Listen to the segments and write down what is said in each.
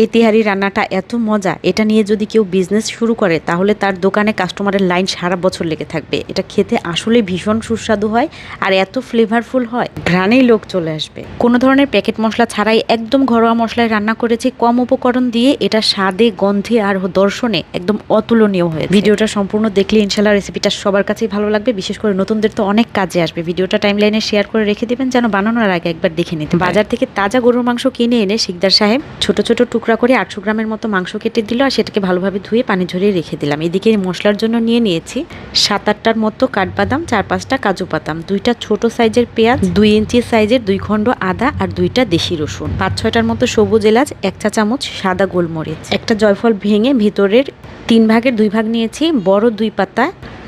এই তিহারি রান্নাটা এত মজা, এটা নিয়ে যদি কেউ বিজনেস শুরু করে, তাহলে তার দোকানে কাস্টমারের লাইন সারা বছর লেগে থাকবে। এটা খেতে আসলে ভীষণ সুস্বাদু হয় আর এত ফ্লেভারফুল হয়, ঘ্রাণেই লোক চলে আসবে। কোনো ধরনের প্যাকেট মশলা ছাড়াই একদম ঘরোয়া মশলায় রান্না করেছি, কম উপকরণ দিয়ে এটা স্বাদে, গন্ধে আর দর্শনে একদম অতুলনীয় হয়ে ভিডিওটা সম্পূর্ণ দেখলে ইনশাল্লাহ রেসিপিটা সবার কাছেই ভালো লাগবে। বিশেষ করে নতুনদের তো অনেক কাজে আসবে। ভিডিওটা টাইমলাইনে শেয়ার করে রেখে দেবেন, যেন বানানোর আগে একবার দেখে নিতে বাজার থেকে তাজা গরুর মাংস কিনে এনে শিকদার সাহেব ছোট ছোট টুকরা করে আটশো গ্রামের মতো মাংস কেটে দিল আর সেটাকে ভালোভাবে ধুয়ে পানি ঝরিয়ে রেখে দিলাম। এদিকে মশলার জন্য নিয়ে নিয়েছি সাত আটটার মতো কাঠবাদাম, চার পাঁচটা কাজু বাদাম, দুইটা ছোট সাইজের পেঁয়াজ, দুই ইঞ্চি সাইজের দুই খণ্ড আদা আর দুইটা দেশি রসুন। পাঁচ ছয়টার মতো সবুজ এলাচ, এক চা চামচ সাদা গোলমরিচ। একটা জয়ফল ভেঙে ভিতরের তিন ভাগের দুই ভাগ নিয়েছি বড় দুই পাতা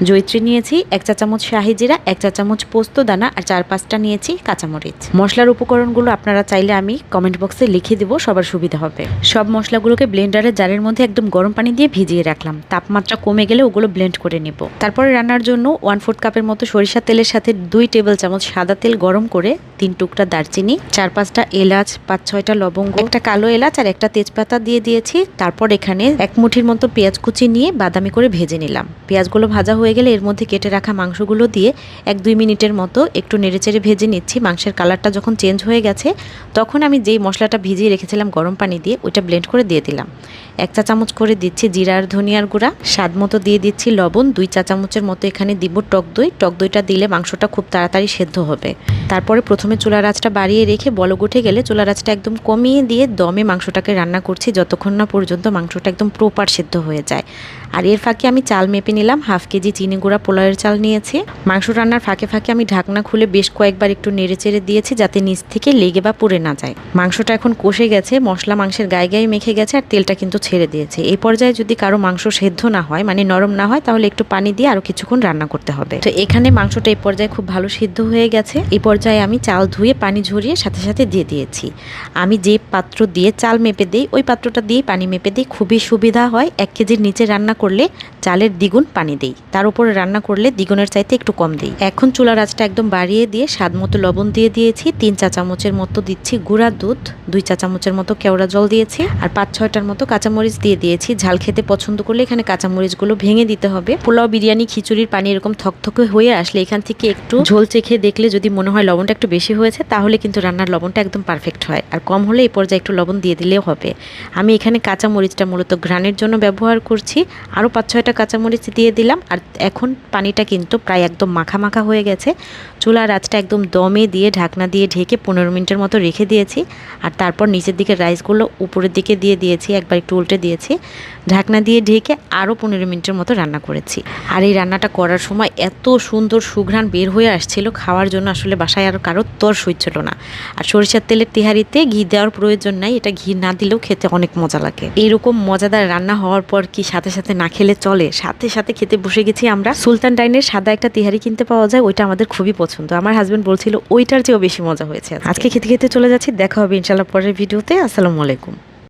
জৈত্রী নিয়েছি, এক চা চামচ শাহি জিরা, এক চা চামচ পোস্ত দানা আর চার পাঁচটা নিয়েছি কাঁচামরিচ। মশলার উপকরণগুলো আপনারা চাইলে আমি কমেন্ট বক্সে লিখে দিব, সবার সুবিধা হবে। সব মশলাগুলোকে ব্লেন্ডারের জারের মধ্যে একদম গরম পানি দিয়ে ভিজিয়ে রাখলাম। তাপমাত্রা কমে গেলে ওগুলো ব্লেন্ড করে নিব। তারপরে রান্নার জন্য ওয়ান ফোর্থ কাপের মতো সরিষা তেলের সাথে দুই টেবিল চামচ সাদা তেল গরম করে তিন টুকরা দারচিনি, চার পাঁচটা এলাচ, পাঁচ ছয়টা লবঙ্গ, একটা কালো এলাচ আর একটা তেজপাতা দিয়ে দিয়েছি। তারপর এখানে এক মুঠির মতো পেঁয়াজ কুচি নিয়ে বাদামি করে ভেজে নিলাম। পেঁয়াজগুলো ভাজা হয়ে গেলে এর মধ্যে কেটে রাখা মাংসগুলো দিয়ে এক দুই মিনিটের মতো একটু নেড়েচেড়ে ভেজে নিচ্ছি। মাংসের কালারটা যখন চেঞ্জ হয়ে গেছে, তখন আমি যেই মশলাটা ভিজিয়ে রেখেছিলাম গরম পানি দিয়ে, ওইটা ব্লেন্ড করে দিয়ে দিলাম। এক চা চামচ করে দিচ্ছি জিরা আর ধনিয়ার গুঁড়া। স্বাদ মতো দিয়ে দিচ্ছি লবণ। দুই চা চামচের মতো এখানে দিব টক দই। টক দইটা দিলে মাংসটা খুব তাড়াতাড়ি সেদ্ধ হবে। তারপরে প্রথমে চুলার আঁচটা বাড়িয়ে রেখে বলক উঠে গেলে চুলার আঁচটা একদম কমিয়ে দিয়ে দমে মাংসটাকে রান্না করছি। যতক্ষণ না পর্যন্ত মাংসটা একদম প্রপার সেদ্ধ হয়ে যায়। আর এর ফাঁকে আমি চাল মেপে নিলাম। হাফ কেজি চিনি গুঁড়া পোলাওয়ের চাল নিয়েছি। মাংস রান্নার ফাঁকে ফাঁকে আমি ঢাকনা খুলে বেশ কয়েকবার একটু নেড়ে চেড়ে দিয়েছি যাতে নিচ থেকে লেগে বা পুড়ে না যায়। মাংসটা এখন কষে গেছে। মশলা মাংসের গায়ে গায়ে মেখে গেছে আর তেলটা কিন্তু ছেড়ে দিয়েছে। এই পর্যায়ে যদি কারও মাংস সেদ্ধ না হয় মানে নরম না হয়, তাহলে একটু পানি দিয়ে আরও কিছুক্ষণ রান্না করতে হবে। তো এখানে মাংসটা এই পর্যায়ে খুব ভালো সিদ্ধ হয়ে গেছে। এই পর্যায়ে আমি চাল ধুয়ে পানি ঝরিয়ে সাথে সাথে দিয়ে দিয়েছি। আমি যে পাত্র দিয়ে চাল মেপে দিই, ওই পাত্রটা দিয়ে পানি মেপে দিই। খুবই সুবিধা হয়। এক কেজির নিচে রান্না করলে চালের দ্বিগুণ পানি দেই। তার উপরে রান্না করলে দ্বিগুণের চাইতে একটু কম দিই। এখন চুলার আঁচটা একদম বাড়িয়ে দিয়ে স্বাদ মতো লবণ দিয়ে দিয়েছি। তিন চা চামচের মতো দিচ্ছি গুঁড়া দুধ, দুই চা চামচের মতো কেওড়া জল দিয়েছি। আর পাঁচ ছয়টার মতো কাঁচামরিচ দিয়ে দিয়েছি। ঝাল খেতে পছন্দ করলে এখানে কাঁচামরিচগুলো ভেঙে দিতে হবে। পোলাও, বিরিয়ানি, খিচুড়ির পানি এরকম থকথকে হয়ে আসলে এখান থেকে একটু ঝোল চেখে দেখলে যদি মনে হয় লবণটা একটু বেশি হয়েছে, তাহলে কিন্তু রান্নার লবণটা একদম পারফেক্ট হয়। আর কম হলে এই পর্যায়ে একটু লবণ দিয়ে দিলেও হবে। আমি এখানে কাঁচামরিচটা মূলত ঘ্রাণের জন্য ব্যবহার করছি। আরও পাঁচ, ছয়টা কাঁচামরিচ দিয়ে দিলাম। আর এখন পানিটা কিন্তু প্রায় একদম মাখা মাখা হয়ে গেছে। চুলার আঁচটা একদম দমে দিয়ে ঢাকনা দিয়ে ঢেকে পনেরো মিনিটের মতো রেখে দিয়েছি। আর তারপর নিচের দিকে রাইসগুলো উপরের দিকে দিয়ে দিয়েছি। একবার একটু উল্টে দিয়েছি। ঢাকনা দিয়ে ঢেকে আরও পনেরো মিনিটের মতো রান্না করেছি। আর এই রান্নাটা করার সময় এত সুন্দর সুঘ্রাণ বের হয়ে আসছিল খাওয়ার জন্য আসলে বাসায় আর কারোর তর সইছিল না। আর সরিষার তেলের তেহারিতে ঘি দেওয়ার প্রয়োজন নাই এটা ঘি না দিলেও খেতে অনেক মজা লাগে। এইরকম মজাদার রান্না হওয়ার পর কি সাথে সাথে না খেলে চলে? সাথে সাথে খেতে বসে গেছি আমরা। সুলতান ডাইনের সাদা একটা তিহারি কিনতে পাওয়া যায় ওইটা আমাদের খুবই পছন্দ। আমার হাজব্যান্ড বলছিল ওইটার চেয়েও বেশি মজা হয়েছে আজকে। খেতে খেতে চলে যাচ্ছি দেখা হবে ইনশাল্লাহ পরের ভিডিওতে। আসসালামু আলাইকুম।